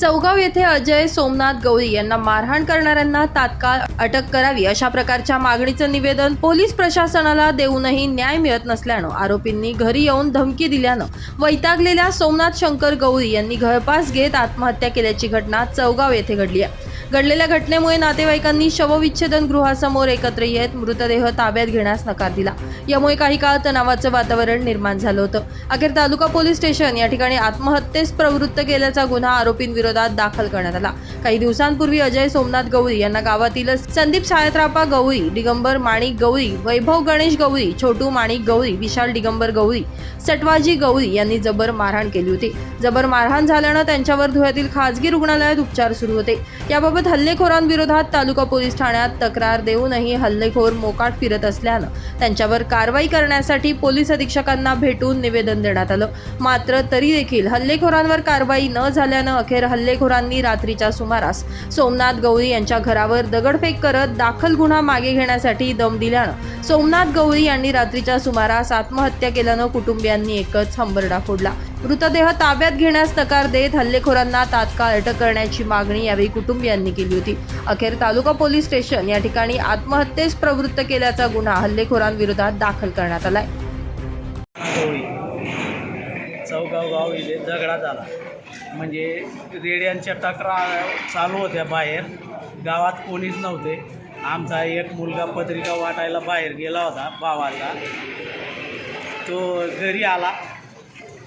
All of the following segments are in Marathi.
चौगाव येथे अजय सोमनाथ गवळी यांना मारहाण करणाऱ्यांना तात्काळ अटक करावी अशा प्रकारच्या मागणीचं निवेदन पोलीस प्रशासनाला देऊनही न्याय मिळत नसल्यानं आरोपींनी घरी येऊन धमकी दिल्यानं वैतागलेल्या सोमनाथ शंकर गवळी यांनी घरपास घेत आत्महत्या केल्याची घटना चौगाव येथे घडली आहे. घडलेल्या घटनेमुळे नातेवाईकांनी शवविच्छेदन गृहासमोर एकत्र येत मृतदेह ताब्यात घेण्यास नकार दिला. यामुळे काही काळ तणावाचं वातावरण निर्माण झालं होतं. अखेर तालुका पोलीस स्टेशन या ठिकाणी आत्महत्येस प्रवृत्त केल्याचा गुन्हा आरोपींविरोधात दाखल करण्यात आला. काही दिवसांपूर्वी अजय सोमनाथ गवळी यांना गावातील संदीप सायत्रापा गवळी दिगंबर माणिक गवळी वैभव गणेश गवळी छोटू माणिक गवळी विशाल दिगंबर गवळी सटवाजी गवळी यांनी जबर मारहाण केली होती. जबर मारहाण झाल्यानं त्यांच्यावर धुळ्यातील खासगी रुग्णालयात उपचार सुरू होते. याबाबत हल्लेखोरांविरोधात तालुका पोलीस ठाण्यात तक्रार देऊनही हल्लेखोर मोकाट फिरत असल्यानं त्यांच्यावर कारवाई करण्यासाठी पोलीस अधीक्षकांना भेटून निवेदन देण्यात आलं. मात्र तरी देखील हल्लेखोरांवर कारवाई न झाल्यानं अखेर हल्लेखोरांनी रात्रीच्या सुमारास सोमनाथ गवळी यांच्या घरावर दगडफेक करत दाखल गुन्हा मागे घेण्यासाठी दम दिल्यानं सोमनाथ गवळी यांनी रात्रीच्या सुमारास आत्महत्या केल्यानं कुटुंबियांनी एकच हंबरडा फोडला. मृतदेह ताब्यात घेण्यास नकार देत हल्लेखोरांना तात्काळ अटक करण्याची मागणी यावेळी कुटुंबियांनी केली होती. अखेर तालुका पोलीस स्टेशन या ठिकाणी आत्महत्येस प्रवृत्त केल्याचा गुन्हा हल्लेखोरांविरोधात दाखल करण्यात आलाय. चौगाव गाव इथे झगडा झाला. म्हणजे रेड्यांच्या तक्रार चालू होत्या बाहेर. गावात कोणीच नव्हते. आमचा एक मुलगा पत्रिका वाटायला बाहेर गेला होता भावाचा. तो घरी आला.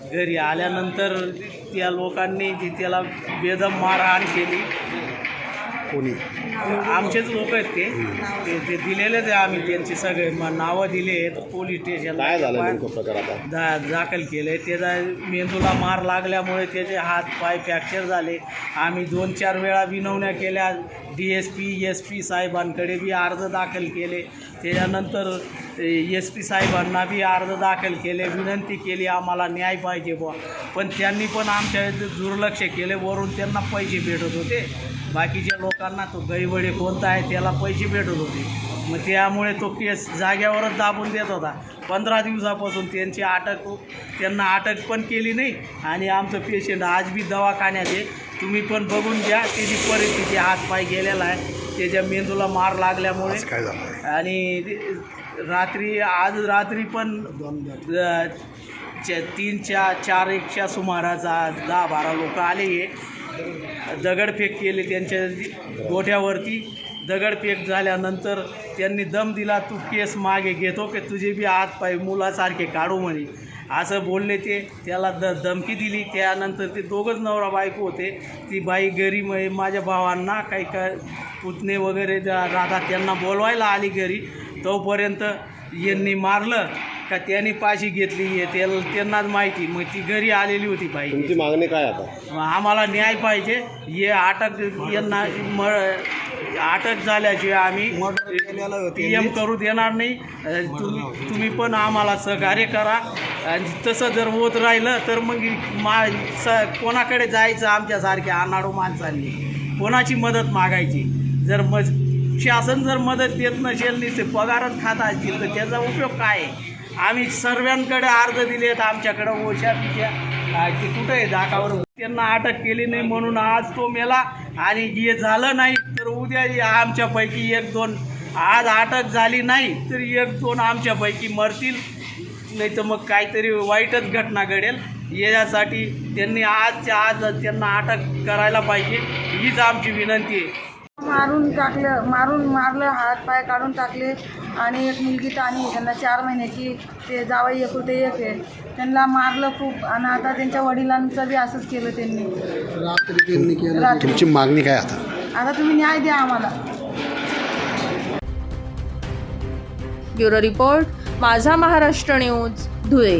घरी आल्यानंतर त्या लोकांनी जी त्याला बेदम मारहाण केली. कोणी? आमचेच लोक आहेत ते. ते- ते दिलेलेच आहे आम्ही त्यांचे सगळे म- नावं दिले आहेत. पोलीस स्टेशनला. काय झालं नेमकं प्रकार आता? दा दाखल केले त्याचा मेंदूला मार लागल्यामुळे त्याचे हात पाय फ्रॅक्चर झाले. आम्ही दोन चार वेळा विनवण्या केल्या. D S P S P साहेबांकडे बी अर्ज दाखल केले. त्याच्यानंतर एस पी साहेबांना बी अर्ज दाखल केले. विनंती केली आम्हाला न्याय पाहिजे बुवा. पण त्यांनी पण आमच्या दुर्लक्ष केले. वरून त्यांना पैसे भेटत होते. बाकीच्या लोकांना तो गैवडे कोणता आहे त्याला पैसे भेटत होते. मग त्यामुळे तो केस जाग्यावरच दाबून देत होता. पंधरा दिवसापासून त्यांची अटक त्यांना अटक पण केली नाही आणि आमचं पेशंट आज बी दवाखान्यात आहे. तुम्ही पण बघून घ्या त्याची परिस्थिती हात पाय गेलेला आहे. त्याच्या मेंदूला मार लागल्यामुळे आणि रात्री आज रात्री पण तीन चार चार एकच्या सुमाराचा दहा बारा लोक आले हे. दगडफेक केली त्यांच्या गोठ्यावरती. दगडफेक झाल्यानंतर त्यांनी दम दिला तू केस मागे घेतो की तुझे बी हात पाय मुलासारखे काढू म्हणे. असं बोलले ते. त्याला द धमकी दिली. त्यानंतर ते दोघंच नवरा बायको होते. ती बाई घरी मग माझ्या भावांना काही का पुतणे वगैरे राहतात त्यांना बोलवायला आली घरी. तोपर्यंत यांनी मारलं. का त्यांनी पाशी घेतली हे त्याला त्यांनाच माहिती. मग ती घरी आलेली होती बाई. तुमची मागणी काय आता? मग आम्हाला न्याय पाहिजे. हे अटक यांना म अटक झाल्याशिवाय आम्ही पी एम करू देणार नाही. अ, तुम्ही तुम्ही पण आम्हाला सहकार्य करा. आणि तसं जर होत राहिलं तर मग मा स कोणाकडे जायचं आमच्यासारख्या अनाडू माणसांनी? कोणाची मदत मागायची? जर मज शासन जर मदत देत नसेल नुसते पगारच खात असतील तर त्याचा उपयोग काय आहे? आम्ही सर्वांकडे अर्ज दिले आहेत आमच्याकडं ओशा पिशा की कुठं आहे दाखावर त्यांना अटक केली नाही म्हणून आज तो मेला आणि हे झालं नाही तर उद्या आमच्यापैकी एक दोन आज अटक झाली नाही तर एक दोन आमच्यापैकी मरतील. नाही तर मग काहीतरी वाईटच घटना घडेल. यासाठी त्यांनी आजच्या आज त्यांना अटक करायला पाहिजे हीच आमची विनंती आहे. मारून टाकलं मारून मारलं हात पाय काढून टाकले. आणि एक मुलगी ताणी त्यांना चार महिन्याची ते जावई एकुलते एक आहे. त्यांना मारलं खूप. आणि आता त्यांच्या वडिलांचं बी असंच केलं त्यांनी. रात्री. तुमची मागणी काय आता? आता तुम्ही न्याय द्या आम्हाला. ब्युरो रिपोर्ट माझा महाराष्ट्र न्यूज धुळे.